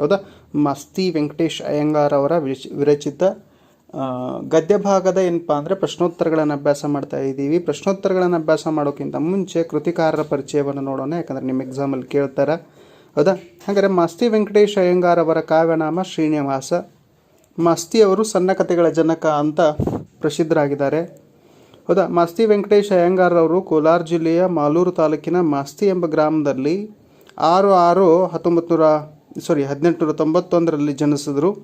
ಹೌದಾ? ಮಸ್ತಿ ವೆಂಕಟೇಶ್ ಅಯ್ಯಂಗಾರ್ ಅವರ ವಿರಚ ವಿರಚಿತ ಗದ್ಯ ಭಾಗದ ಏನಪ್ಪ ಅಂದರೆ ಪ್ರಶ್ನೋತ್ತರಗಳನ್ನು ಅಭ್ಯಾಸ ಮಾಡ್ತಾ ಇದ್ದೀವಿ. ಪ್ರಶ್ನೋತ್ತರಗಳನ್ನು ಅಭ್ಯಾಸ ಮಾಡೋಕ್ಕಿಂತ ಮುಂಚೆ ಕೃತಿಕಾರರ ಪರಿಚಯವನ್ನು ನೋಡೋಣ, ಯಾಕಂದರೆ ನಿಮ್ಮ ಎಕ್ಸಾಮಲ್ಲಿ ಕೇಳ್ತಾರೆ. ಹೌದಾ? ಹಾಗಾದರೆ ಮಸ್ತಿ ವೆಂಕಟೇಶ್ ಅಯ್ಯಂಗಾರ್ ಅವರ ಕಾವ್ಯನಾಮ ಶ್ರೀನಿವಾಸ. ಮಸ್ತಿ ಅವರು ಸಣ್ಣ ಕಥೆಗಳ ಜನಕ ಅಂತ ಪ್ರಸಿದ್ಧರಾಗಿದ್ದಾರೆ. ಹೌದಾ? ಮಸ್ತಿ ವೆಂಕಟೇಶ್ ಅಯ್ಯಂಗಾರ್ ಅವರು ಕೋಲಾರ ಜಿಲ್ಲೆಯ ಮಾಲೂರು ತಾಲೂಕಿನ ಮಾಸ್ತಿ ಎಂಬ ಗ್ರಾಮದಲ್ಲಿ ಆರು ಆರು ಹತ್ತೊಂಬತ್ತು ನೂರ ಸಾರಿ ಹದಿನೆಂಟುನೂರ ತೊಂಬತ್ತೊಂದರಲ್ಲಿ ಜನಿಸಿದರು.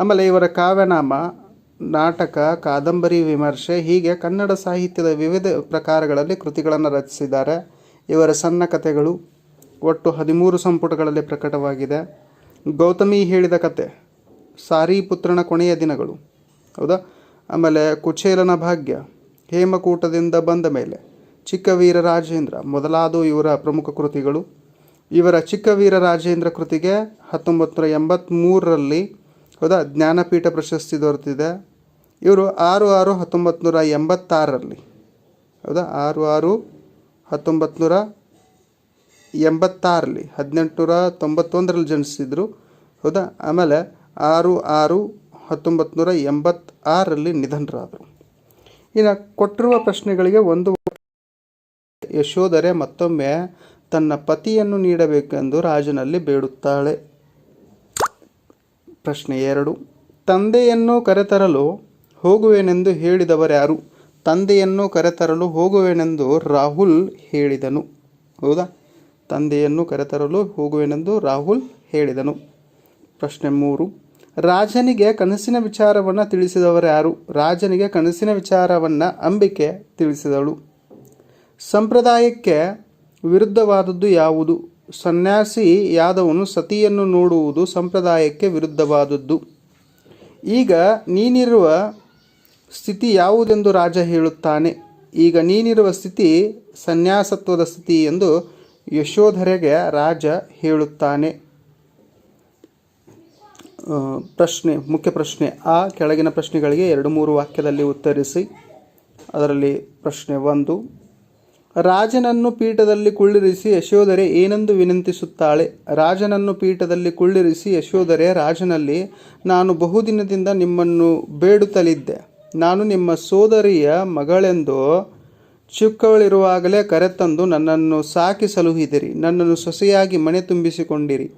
ಆಮೇಲೆ ಇವರ ಕಾವ್ಯನಾಮ, ನಾಟಕ, ಕಾದಂಬರಿ ವಿಮರ್ಶೆ, ಹೀಗೆ ಕನ್ನಡ ಸಾಹಿತ್ಯದ ವಿವಿಧ ಪ್ರಕಾರಗಳಲ್ಲಿ ಕೃತಿಗಳನ್ನು ರಚಿಸಿದ್ದಾರೆ. ಇವರ ಸಣ್ಣ ಕಥೆಗಳು ಒಟ್ಟು ಹದಿಮೂರು ಸಂಪುಟಗಳಲ್ಲಿ ಪ್ರಕಟವಾಗಿದೆ. ಗೌತಮಿ ಹೇಳಿದ ಕತೆ ಸಾರಿ ಪುತ್ರನ ಕೊನೆಯ ದಿನಗಳು. ಹೌದಾ? ಆಮೇಲೆ ಕುಚೇಲನ ಭಾಗ್ಯ, ಹೇಮಕೂಟದಿಂದ ಬಂದ ಮೇಲೆ ಚಿಕ್ಕವೀರ ರಾಜೇಂದ್ರ ಮೊದಲಾದ ಇವರ ಪ್ರಮುಖ ಕೃತಿಗಳು. ಇವರ ಚಿಕ್ಕವೀರ ರಾಜೇಂದ್ರ ಕೃತಿಗೆ ಹತ್ತೊಂಬತ್ತು ನೂರ ಎಂಬತ್ತ್ಮೂರರಲ್ಲಿ ಹೌದಾ, ಜ್ಞಾನಪೀಠ ಪ್ರಶಸ್ತಿ ದೊರೆತಿದೆ. ಇವರು ಆರು ಆರು ಹತ್ತೊಂಬತ್ತು ನೂರ ಎಂಬತ್ತಾರರಲ್ಲಿ. ಹೌದಾ, ಆರು ಆರು ಹತ್ತೊಂಬತ್ತು ನೂರ ಎಂಬತ್ತಾರರಲ್ಲಿ, ಹದಿನೆಂಟುನೂರ ತೊಂಬತ್ತೊಂದರಲ್ಲಿ ಜನಿಸಿದರು. ಹೌದಾ, ಆಮೇಲೆ ಆರು ಆರು ಹತ್ತೊಂಬತ್ತು ನೂರ ಎಂಬತ್ತಾರರಲ್ಲಿ ನಿಧನರಾದರು. ಇನ್ನು ಕೊಟ್ಟಿರುವ ಪ್ರಶ್ನೆಗಳಿಗೆ ಒಂದು ಯಶೋಧರೆ ಮತ್ತೊಮ್ಮೆ ತನ್ನ ಪತಿಯನ್ನು ನೀಡಬೇಕೆಂದು ರಾಜನಲ್ಲಿ ಬೇಡುತ್ತಾಳೆ. ಪ್ರಶ್ನೆ ಎರಡು. ತಂದೆಯನ್ನು ಕರೆತರಲು ಹೋಗುವೆನೆಂದು ಹೇಳಿದವರ್ಯಾರು? ತಂದೆಯನ್ನು ಕರೆತರಲು ಹೋಗುವೆನೆಂದು ರಾಹುಲ್ ಹೇಳಿದನು. ಹೌದಾ? ತಂದೆಯನ್ನು ಕರೆತರಲು ಹೋಗುವೆನೆಂದು ರಾಹುಲ್ ಹೇಳಿದನು. ಪ್ರಶ್ನೆ ಮೂರು. ರಾಜನಿಗೆ ಕನಸಿನ ವಿಚಾರವನ್ನು ತಿಳಿಸಿದವರು ಯಾರು ರಾಜನಿಗೆ ಕನಸಿನ ವಿಚಾರವನ್ನು ಅಂಬಿಕೆ ತಿಳಿಸಿದಳು. ಸಂಪ್ರದಾಯಕ್ಕೆ ವಿರುದ್ಧವಾದದ್ದು ಯಾವುದು? ಸನ್ಯಾಸಿ ಯಾದವನು ಸತಿಯನ್ನು ನೋಡುವುದು ಸಂಪ್ರದಾಯಕ್ಕೆ ವಿರುದ್ಧವಾದದ್ದು. ಈಗ ನೀನಿರುವ ಸ್ಥಿತಿ ಯಾವುದೆಂದು ರಾಜ ಹೇಳುತ್ತಾನೆ? ಈಗ ನೀನಿರುವ ಸ್ಥಿತಿ ಸನ್ಯಾಸತ್ವದ ಸ್ಥಿತಿ ಎಂದು ಯಶೋಧರೆಗೆ ರಾಜ ಹೇಳುತ್ತಾನೆ. ಪ್ರಶ್ನೆ, ಮುಖ್ಯ ಪ್ರಶ್ನೆ. ಆ ಕೆಳಗಿನ ಪ್ರಶ್ನೆಗಳಿಗೆ ಎರಡು ಮೂರು ವಾಕ್ಯದಲ್ಲಿ ಉತ್ತರಿಸಿ. ಅದರಲ್ಲಿ ಪ್ರಶ್ನೆ ಒಂದು ರಾಜನನ್ನು ಪೀಠದಲ್ಲಿ ಕುಳ್ಳಿರಿಸಿ ಯಶೋಧರೆ ಏನೆಂದು ವಿನಂತಿಸುತ್ತಾಳೆ? ರಾಜನನ್ನು ಪೀಠದಲ್ಲಿ ಕುಳ್ಳಿರಿಸಿ ಯಶೋಧರೆ, ರಾಜನಲ್ಲಿ ನಾನು ಬಹುದಿನದಿಂದ ನಿಮ್ಮನ್ನು ಬೇಡುತ್ತಲಿದ್ದೆ. ನಾನು ನಿಮ್ಮ ಸೋದರಿಯ ಮಗಳೆಂದು ಚಿಕ್ಕವಳಿರುವಾಗಲೇ ಕರೆತಂದು ನನ್ನನ್ನು ಸಾಕಿ ಸಲುಹಿದಿರಿ ನನ್ನನ್ನು ಸೊಸೆಯಾಗಿ ಮನೆ ತುಂಬಿಸಿಕೊಂಡಿರಿ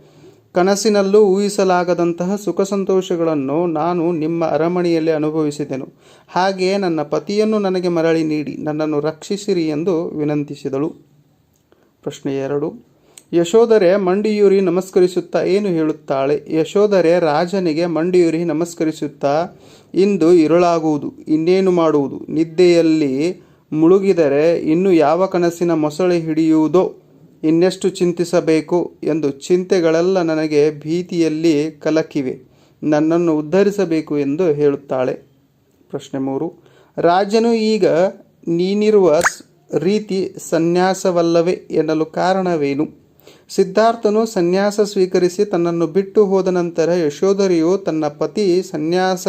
ಕನಸಿನಲ್ಲೂ ಊಹಿಸಲಾಗದಂತಹ ಸುಖ ಸಂತೋಷಗಳನ್ನು ನಾನು ನಿಮ್ಮ ಅರಮನೆಯಲ್ಲಿ ಅನುಭವಿಸಿದೆನು. ಹಾಗೆಯೇ ನನ್ನ ಪತಿಯನ್ನು ನನಗೆ ಮರಳಿ ನೀಡಿ ನನ್ನನ್ನು ರಕ್ಷಿಸಿರಿ ಎಂದು ವಿನಂತಿಸಿದಳು. ಪ್ರಶ್ನೆ ಎರಡು. ಯಶೋಧರೆ ಮಂಡಿಯೂರಿ ನಮಸ್ಕರಿಸುತ್ತಾ ಏನು ಹೇಳುತ್ತಾಳೆ? ಯಶೋಧರೆ ರಾಜನಿಗೆ ಮಂಡಿಯೂರಿ ನಮಸ್ಕರಿಸುತ್ತಾ ಇಂದು ಇರುಳಾಗುವುದು ಇನ್ನೇನು ಮಾಡುವುದು? ನಿದ್ದೆಯಲ್ಲಿ ಮುಳುಗಿದರೆ ಇನ್ನು ಯಾವ ಕನಸಿನ ಮೊಸಳೆ ಹಿಡಿಯುವುದೋ? ಇನ್ನೆಷ್ಟು ಚಿಂತಿಸಬೇಕು ಎಂದು ಚಿಂತೆಗಳೆಲ್ಲ ನನಗೆ ಭೀತಿಯಲ್ಲಿ ಕಲಕಿವೆ. ನನ್ನನ್ನು ಉದ್ಧರಿಸಬೇಕು ಎಂದು ಹೇಳುತ್ತಾಳೆ. ಪ್ರಶ್ನೆ ಮೂರು. ರಾಜನು ಈಗ ನೀನಿರುವ ರೀತಿ ಸನ್ಯಾಸವಲ್ಲವೇ ಎನ್ನಲು ಕಾರಣವೇನು? ಸಿದ್ಧಾರ್ಥನು ಸನ್ಯಾಸ ಸ್ವೀಕರಿಸಿ ತನ್ನನ್ನು ಬಿಟ್ಟು ಹೋದ ನಂತರ ಯಶೋಧರಿಯು ತನ್ನ ಪತಿ ಸನ್ಯಾಸ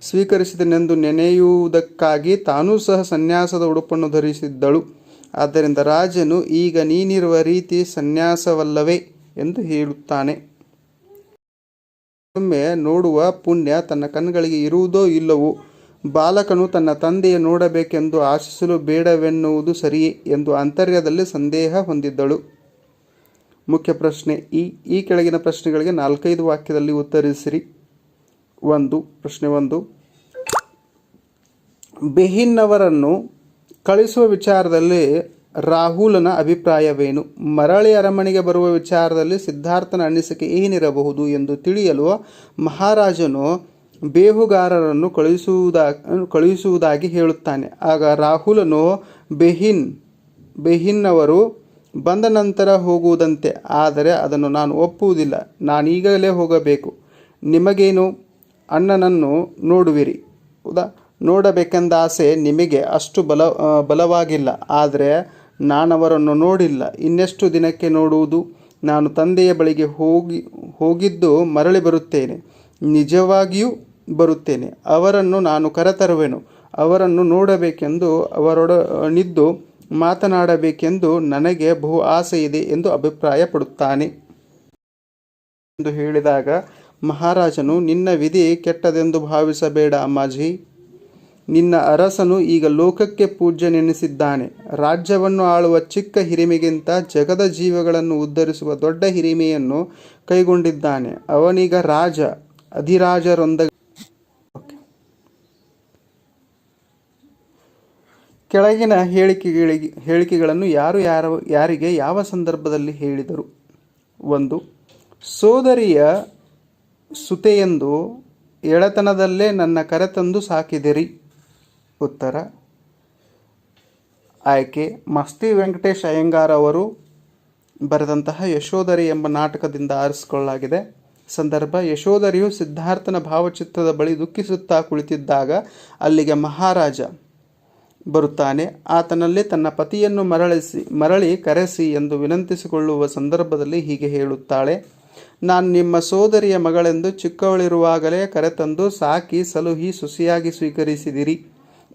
ಸ್ವೀಕರಿಸಿದನೆಂದು ನೆನೆಯುವುದಕ್ಕಾಗಿ ತಾನೂ ಸಹ ಸನ್ಯಾಸದ ಉಡುಪನ್ನು ಧರಿಸಿದ್ದಳು. ಆದ್ದರಿಂದ ರಾಜನು, ಈಗ ನೀನಿರುವ ರೀತಿ ಸನ್ಯಾಸವಲ್ಲವೇ? ಎಂದು ಹೇಳುತ್ತಾನೆ. ಒಮ್ಮೆ ನೋಡುವ ಪುಣ್ಯ ತನ್ನ ಕಣ್ಗಳಿಗೆ ಇರುವುದೋ ಇಲ್ಲವೋ, ಬಾಲಕನು ತನ್ನ ತಂದೆಯ ನೋಡಬೇಕೆಂದು ಆಶಿಸಲು ಬೇಡವೆನ್ನುವುದು ಸರಿಯೇ ಎಂದು ಅಂತರ್ಯದಲ್ಲಿ ಸಂದೇಹ ಹೊಂದಿದ್ದಳು. ಮುಖ್ಯ ಪ್ರಶ್ನೆ, ಈ ಈ ಕೆಳಗಿನ ಪ್ರಶ್ನೆಗಳಿಗೆ ನಾಲ್ಕೈದು ವಾಕ್ಯದಲ್ಲಿ ಉತ್ತರಿಸಿರಿ. ಒಂದು, ಪ್ರಶ್ನೆ ಒಂದು. ಬೆಹಿನ್ನವರನ್ನು ಕಳಿಸುವ ವಿಚಾರದಲ್ಲಿ ರಾಹುಲನ ಅಭಿಪ್ರಾಯವೇನು? ಮರಳಿ ಅರಮನೆಗೆ ಬರುವ ವಿಚಾರದಲ್ಲಿ ಸಿದ್ಧಾರ್ಥನ ಅನಿಸಿಕೆ ಏನಿರಬಹುದು ಎಂದು ತಿಳಿಯಲು ಮಹಾರಾಜನು ಬೇಹುಗಾರರನ್ನು ಕಳುಹಿಸುವುದಾ, ಕಳುಹಿಸುವುದಾಗಿ ಹೇಳುತ್ತಾನೆ. ಆಗ ರಾಹುಲನು ಬೆಹಿನ್, ಬೆಹಿನ್ನವರು ಬಂದ ನಂತರ ಹೋಗುವುದಂತೆ. ಆದರೆ ಅದನ್ನು ನಾನು ಒಪ್ಪುವುದಿಲ್ಲ. ನಾನೀಗಲೇ ಹೋಗಬೇಕು. ನಿಮಗೇನು? ಅಣ್ಣನನ್ನು ನೋಡುವಿರಿ. ಹೌದಾ ನೋಡಬೇಕೆಂದ ಆಸೆ ನಿಮಗೆ ಅಷ್ಟು ಬಲ ಬಲವಾಗಿಲ್ಲ. ಆದರೆ ನಾನವರನ್ನು ನೋಡಿಲ್ಲ. ಇನ್ನೆಷ್ಟು ದಿನಕ್ಕೆ ನೋಡುವುದು? ನಾನು ತಂದೆಯ ಬಳಿಗೆ ಹೋಗಿ, ಹೋಗಿದ್ದು ಮರಳಿ ಬರುತ್ತೇನೆ. ನಿಜವಾಗಿಯೂ ಬರುತ್ತೇನೆ. ಅವರನ್ನು ನಾನು ಕರೆತರುವೆನು. ಅವರನ್ನು ನೋಡಬೇಕೆಂದು ಅವರೊಡನಿದ್ದು ಮಾತನಾಡಬೇಕೆಂದು ನನಗೆ ಬಹು ಆಸೆ ಇದೆ ಎಂದು ಅಭಿಪ್ರಾಯಪಡುತ್ತಾನೆ. ಎಂದು ಹೇಳಿದಾಗ ಮಹಾರಾಜನು, ನಿನ್ನ ವಿಧಿ ಕೆಟ್ಟದೆಂದು ಭಾವಿಸಬೇಡ ಅಮ್ಮಾಜಿ. ನಿನ್ನ ಅರಸನು ಈಗ ಲೋಕಕ್ಕೆ ಪೂಜ್ಯನೆನಿಸಿದ್ದಾನೆ. ರಾಜ್ಯವನ್ನು ಆಳುವ ಚಿಕ್ಕ ಹಿರಿಮೆಗಿಂತ ಜಗದ ಜೀವಗಳನ್ನು ಉದ್ಧರಿಸುವ ದೊಡ್ಡ ಹಿರಿಮೆಯನ್ನು ಕೈಗೊಂಡಿದ್ದಾನೆ. ಅವನೀಗ ರಾಜ, ಅಧಿರಾಜರೊಂದ ಕೆಳಗಿನ ಹೇಳಿಕೆಗಳಿಗೆ ಹೇಳಿಕೆಗಳನ್ನು ಯಾರು ಯಾರ ಯಾರಿಗೆ ಯಾವ ಸಂದರ್ಭದಲ್ಲಿ ಹೇಳಿದರು? ಒಂದು, ಸೋದರಿಯ ಸುತೆಯೆಂದು ಎಳೆತನದಲ್ಲೇ ನನ್ನ ಕರೆತಂದು ಸಾಕಿದಿರಿ. ಉತ್ತರ. ಆಯ್ಕೆ. ಮಸ್ತಿ ವೆಂಕಟೇಶ್ ಅಯ್ಯಂಗಾರ್ ಅವರು ಬರೆದಂತಹ ಯಶೋಧರಿ ಎಂಬ ನಾಟಕದಿಂದ ಆರಿಸಿಕೊಳ್ಳಲಾಗಿದೆ. ಸಂದರ್ಭ, ಯಶೋಧರಿಯು ಸಿದ್ಧಾರ್ಥನ ಭಾವಚಿತ್ರದ ಬಳಿ ದುಃಖಿಸುತ್ತಾ ಕುಳಿತಿದ್ದಾಗ ಅಲ್ಲಿಗೆ ಮಹಾರಾಜ ಬರುತ್ತಾನೆ. ಆತನಲ್ಲಿ ತನ್ನ ಪತಿಯನ್ನು ಮರಳಿಸಿ, ಮರಳಿ ಕರೆಸಿ ಎಂದು ವಿನಂತಿಸಿಕೊಳ್ಳುವ ಸಂದರ್ಭದಲ್ಲಿ ಹೀಗೆ ಹೇಳುತ್ತಾಳೆ. ನಾನು ನಿಮ್ಮ ಸೋದರಿಯ ಮಗಳೆಂದು ಚಿಕ್ಕವಳಿರುವಾಗಲೇ ಕರೆತಂದು ಸಾಕಿ, ಸಲುಹಿ, ಸುಸಿಯಾಗಿ ಸ್ವೀಕರಿಸಿದಿರಿ.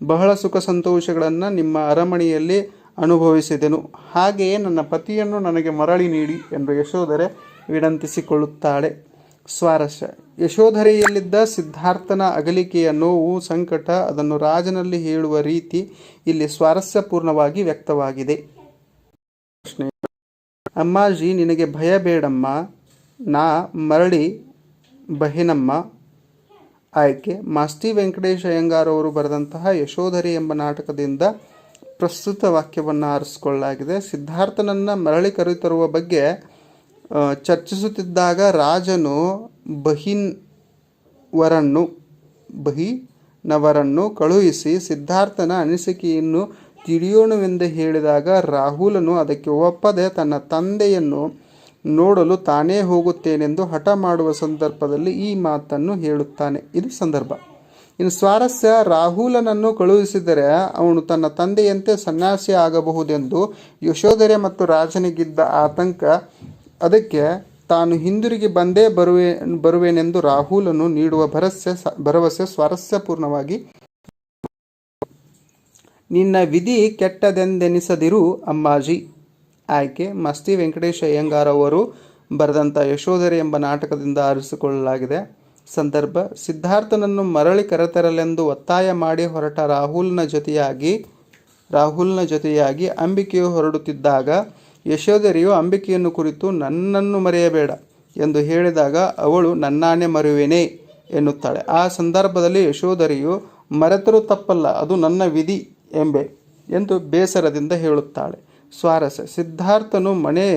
ಬಹಳ ಸುಖ ಸಂತೋಷಗಳನ್ನು ನಿಮ್ಮ ಅರಮನೆಯಲ್ಲಿ ಅನುಭವಿಸಿದೆನು. ಹಾಗೆಯೇ ನನ್ನ ಪತಿಯನ್ನು ನನಗೆ ಮರಳಿ ನೀಡಿ ಎಂದು ಯಶೋಧರೆ ವಿನಂತಿಸಿಕೊಳ್ಳುತ್ತಾಳೆ. ಸ್ವಾರಸ್ಯ. ಯಶೋಧರೆಯಲ್ಲಿದ್ದ ಸಿದ್ಧಾರ್ಥನ ಅಗಲಿಕೆಯ ನೋವು, ಸಂಕಟ ಅದನ್ನು ರಾಜನಲ್ಲಿ ಹೇಳುವ ರೀತಿ ಇಲ್ಲಿ ಸ್ವಾರಸ್ಯಪೂರ್ಣವಾಗಿ ವ್ಯಕ್ತವಾಗಿದೆ. ಪ್ರಶ್ನೆ ಅಮ್ಮಾಜಿ ನಿನಗೆ ಭಯ ಬೇಡಮ್ಮ. ನಾ ಮರಳಿ ಬಹಿನಮ್ಮ. ಆಯ್ಕೆ ಮಾಸ್ತಿ ವೆಂಕಟೇಶ ಅಯ್ಯಂಗಾರ್ ಅವರು ಬರೆದಂತಹ ಯಶೋಧರಿ ಎಂಬ ನಾಟಕದಿಂದ ಪ್ರಸ್ತುತ ವಾಕ್ಯವನ್ನು ಆರಿಸಿಕೊಳ್ಳಲಾಗಿದೆ. ಸಿದ್ಧಾರ್ಥನನ್ನು ಮರಳಿ ಕರೆತರುವ ಬಗ್ಗೆ ಚರ್ಚಿಸುತ್ತಿದ್ದಾಗ ರಾಜನು ಬಹಿನ್ ವರನ್ನು ಬಹಿನವರನ್ನು ಕಳುಹಿಸಿ ಸಿದ್ಧಾರ್ಥನ ಅನಿಸಿಕೆಯನ್ನು ತಿಳಿಯೋಣವೆಂದು ಹೇಳಿದಾಗ ರಾಹುಲನು ಅದಕ್ಕೆ ಒಪ್ಪದೆ ತನ್ನ ತಂದೆಯನ್ನು ನೋಡಲು ತಾನೇ ಹೋಗುತ್ತೇನೆಂದು ಹಠ ಮಾಡುವ ಸಂದರ್ಭದಲ್ಲಿ ಈ ಮಾತನ್ನು ಹೇಳುತ್ತಾನೆ. ಇದು ಸಂದರ್ಭ. ಇನ್ನು ಸ್ವಾರಸ್ಯ ರಾಹುಲನನ್ನು ಕಳುಹಿಸಿದರೆ ಅವನು ತನ್ನ ತಂದೆಯಂತೆ ಸನ್ಯಾಸಿ ಆಗಬಹುದೆಂದು ಯಶೋಧರೆ ಮತ್ತು ರಾಜನಿಗಿದ್ದ ಆತಂಕ ಅದಕ್ಕೆ ತಾನು ಹಿಂದಿರುಗಿ ಬಂದೇ ಬರುವೆ, ಬರುವೆನೆಂದು ರಾಹುಲನು ನೀಡುವ ಭರವಸೆ ಭರವಸೆ ಸ್ವಾರಸ್ಯಪೂರ್ಣವಾಗಿ ನಿನ್ನ ವಿಧಿ ಕೆಟ್ಟದೆಂದೆನಿಸದಿರು ಅಮ್ಮಾಜಿ. ಆಯ್ಕೆ. ಮಸ್ತಿ ವೆಂಕಟೇಶ ಅಯ್ಯಂಗಾರ್ ಅವರು ಬರೆದಂಥ ಯಶೋಧರಿ ಎಂಬ ನಾಟಕದಿಂದ ಆರಿಸಿಕೊಳ್ಳಲಾಗಿದೆ. ಸಂದರ್ಭ, ಸಿದ್ಧಾರ್ಥನನ್ನು ಮರಳಿ ಕರೆತರಲೆಂದು ಒತ್ತಾಯ ಮಾಡಿ ಹೊರಟ ರಾಹುಲ್ನ ಜೊತೆಯಾಗಿ ರಾಹುಲ್ನ ಜೊತೆಯಾಗಿ ಅಂಬಿಕೆಯು ಹೊರಡುತ್ತಿದ್ದಾಗ ಯಶೋಧರಿಯು ಅಂಬಿಕೆಯನ್ನು ಕುರಿತು ನನ್ನನ್ನು ಮರೆಯಬೇಡ ಎಂದು ಹೇಳಿದಾಗ ಅವಳು ನನ್ನಾನೇ ಮರುವೆನೇ ಎನ್ನುತ್ತಾಳೆ. ಆ ಸಂದರ್ಭದಲ್ಲಿ ಯಶೋಧರಿಯು ಮರೆತರೂ ತಪ್ಪಲ್ಲ, ಅದು ನನ್ನ ವಿಧಿ ಎಂಬೆ ಎಂದು ಬೇಸರದಿಂದ ಹೇಳುತ್ತಾಳೆ. ಸ್ವಾರಸ್ಯ. ಸಿದ್ಧಾರ್ಥನು ಮನೆ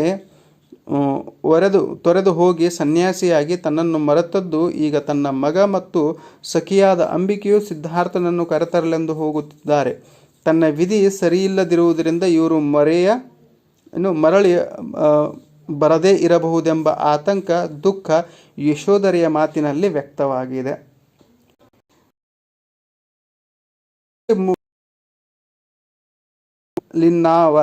ಒರೆದು, ತೊರೆದು ಹೋಗಿ ಸನ್ಯಾಸಿಯಾಗಿ ತನ್ನನ್ನು ಮರೆತದ್ದು ಈಗ ತನ್ನ ಮಗ ಮತ್ತು ಸಖಿಯಾದ ಅಂಬಿಕೆಯು ಸಿದ್ಧಾರ್ಥನನ್ನು ಕರೆತರಲೆಂದು ಹೋಗುತ್ತಿದ್ದಾರೆ. ತನ್ನ ವಿಧಿ ಸರಿಯಿಲ್ಲದಿರುವುದರಿಂದ ಇವರು ಮರೆಯ, ಇನ್ನು ಮರಳಿ ಬರದೇ ಇರಬಹುದೆಂಬ ಆತಂಕ, ದುಃಖ ಯಶೋಧರೆಯ ಮಾತಿನಲ್ಲಿ ವ್ಯಕ್ತವಾಗಿದೆ. ಲಿನ್ನಾವ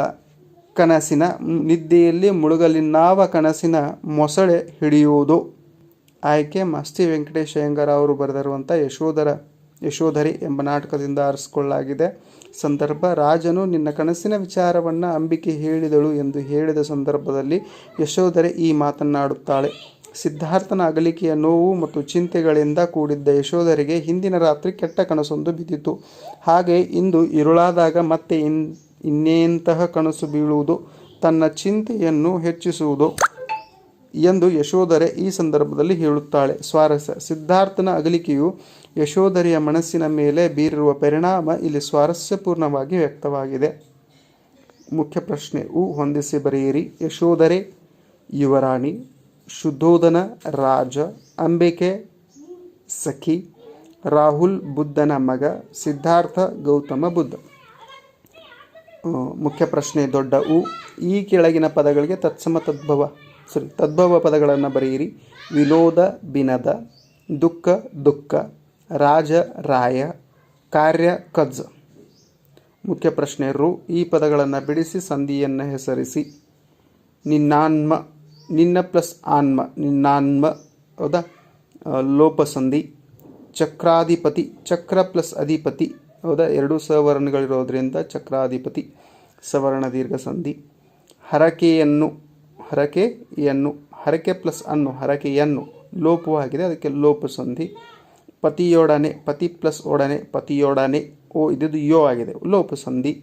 ಕನಸಿನ ನಿದ್ದೆಯಲ್ಲಿ ಮುಳುಗಲಿನ್ನಾವ ಕನಸಿನ ಮೊಸಳೆ ಹಿಡಿಯುವುದು. ಆಯ್ಕೆ ಮಸ್ತಿ ವೆಂಕಟೇಶ ಅಯ್ಯಂಗಾರ್ ಅವರು ಬರೆದಿರುವಂಥ ಯಶೋಧರ, ಯಶೋಧರಿ ಎಂಬ ನಾಟಕದಿಂದ ಆರಿಸಿಕೊಳ್ಳಲಾಗಿದೆ. ಸಂದರ್ಭ, ರಾಜನು ನಿನ್ನ ಕನಸಿನ ವಿಚಾರವನ್ನು ಅಂಬಿಕೆ ಹೇಳಿದಳು ಎಂದು ಹೇಳಿದ ಸಂದರ್ಭದಲ್ಲಿ ಯಶೋಧರೆ ಈ ಮಾತನ್ನಾಡುತ್ತಾಳೆ. ಸಿದ್ಧಾರ್ಥನ ಅಗಲಿಕೆಯ ನೋವು ಮತ್ತು ಚಿಂತೆಗಳಿಂದ ಕೂಡಿದ್ದ ಯಶೋಧರಿಗೆ ಹಿಂದಿನ ರಾತ್ರಿ ಕೆಟ್ಟ ಕನಸೊಂದು ಬಿದ್ದಿತು. ಹಾಗೆ ಇಂದು ಇರುಳಾದಾಗ ಮತ್ತೆ ಇನ್ ಇನ್ನೇಂತಹ ಕನಸು ಬೀಳುವುದು ತನ್ನ ಚಿಂತೆಯನ್ನು ಹೆಚ್ಚಿಸುವುದು ಎಂದು ಯಶೋಧರೆ ಈ ಸಂದರ್ಭದಲ್ಲಿ ಹೇಳುತ್ತಾಳೆ. ಸ್ವಾರಸ್ಯ. ಸಿದ್ಧಾರ್ಥನ ಅಗಲಿಕೆಯು ಯಶೋಧರೆಯ ಮನಸ್ಸಿನ ಮೇಲೆ ಬೀರಿರುವ ಪರಿಣಾಮ ಇಲ್ಲಿ ಸ್ವಾರಸ್ಯಪೂರ್ಣವಾಗಿ ವ್ಯಕ್ತವಾಗಿದೆ. ಮುಖ್ಯ ಪ್ರಶ್ನೆ. ಉ ಹೊಂದಿಸಿ ಬರೆಯಿರಿ. ಯಶೋಧರೆ, ಯುವರಾಣಿ ಶುದ್ಧೋಧನ ರಾಜ, ಅಂಬಿಕೆ, ಸಖಿ, ರಾಹುಲ್, ಬುದ್ಧನ ಮಗ, ಸಿದ್ಧಾರ್ಥ, ಗೌತಮ, ಬುದ್ಧ. ಮುಖ್ಯ ಪ್ರಶ್ನೆ ದೊಡ್ಡ ಉ. ಈ ಕೆಳಗಿನ ಪದಗಳಿಗೆ ತತ್ಸಮ ತದ್ಭವ ಸರಿ ತದ್ಭವ ಪದಗಳನ್ನು ಬರೆಯಿರಿ. ವಿನೋದ, ಬಿನದ, ದುಃಖ ದುಃಖ, ರಾಜ, ರಾಯ, ಕಾರ್ಯ, ಕಜ್. ಮುಖ್ಯ ಪ್ರಶ್ನೆ ರು. ಈ ಪದಗಳನ್ನು ಬಿಡಿಸಿ, ಸಂಧಿಯನ್ನು ಹೆಸರಿಸಿ. ನಿನ್ನಾನ್ಮ, ನಿನ್ನ ಪ್ಲಸ್ ಆನ್ಮ, ನಿನ್ನಾನ್ಮ, ಹೌದಾ? ಲೋಪಸಂಧಿ. ಚಕ್ರಾಧಿಪತಿ, ಚಕ್ರ ಪ್ಲಸ್ ಅಧಿಪತಿ. ಹೌದಾ? ಎರಡು ಸವರ್ಣಗಳಿರೋದ್ರಿಂದ ಚಕ್ರಾಧಿಪತಿ, ಸವರ್ಣ ದೀರ್ಘ ಸಂಧಿ. ಹರಕೆಯನ್ನು ಹರಕೆಯನ್ನು, ಹರಕೆ ಪ್ಲಸ್ ಅನ್ನು, ಹರಕೆಯನ್ನು ಲೋಪವಾಗಿದೆ ಅದಕ್ಕೆ ಲೋಪ ಸಂಧಿ. ಪತಿಯೊಡನೆ, ಪತಿ ಪ್ಲಸ್ ಒಡನೆ, ಪತಿಯೊಡನೆ, ಓ ಇದ್ದು ಯೋ ಆಗಿದೆ, ಲೋಪ ಸಂಧಿ.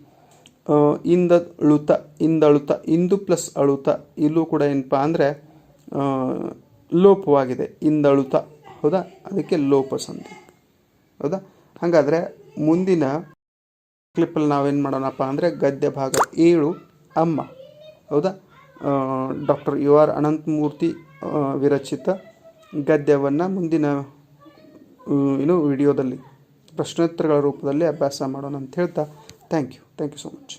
ಇಂದ ಇಂದಳುತ ಇಂದಳುತ, ಇಂದು ಪ್ಲಸ್ ಅಳುತ, ಇಲ್ಲೂ ಕೂಡ ಏನಪ್ಪ ಅಂದರೆ ಲೋಪವಾಗಿದೆ ಇಂದಳುತ, ಹೌದಾ? ಅದಕ್ಕೆ ಲೋಪ ಸಂಧಿ, ಹೌದಾ? ಹಾಗಾದರೆ ಮುಂದಿನ ಕ್ಲಿಪ್ಪಲ್ಲಿ ನಾವೇನು ಮಾಡೋಣಪ್ಪ ಅಂದರೆ ಗದ್ಯ ಭಾಗ ಏಳು, ಅಮ್ಮ. ಹೌದಾ? ಡಾಕ್ಟರ್ ಯು ಆರ್ ಅನಂತಮೂರ್ತಿ ವಿರಚಿತ ಗದ್ಯವನ್ನು ಮುಂದಿನ ಏನು ವಿಡಿಯೋದಲ್ಲಿ, ಪ್ರಶ್ನೋತ್ತರಗಳ ರೂಪದಲ್ಲಿ ಅಭ್ಯಾಸ ಮಾಡೋಣ ಅಂತ ಹೇಳ್ತಾ thank you thank you so much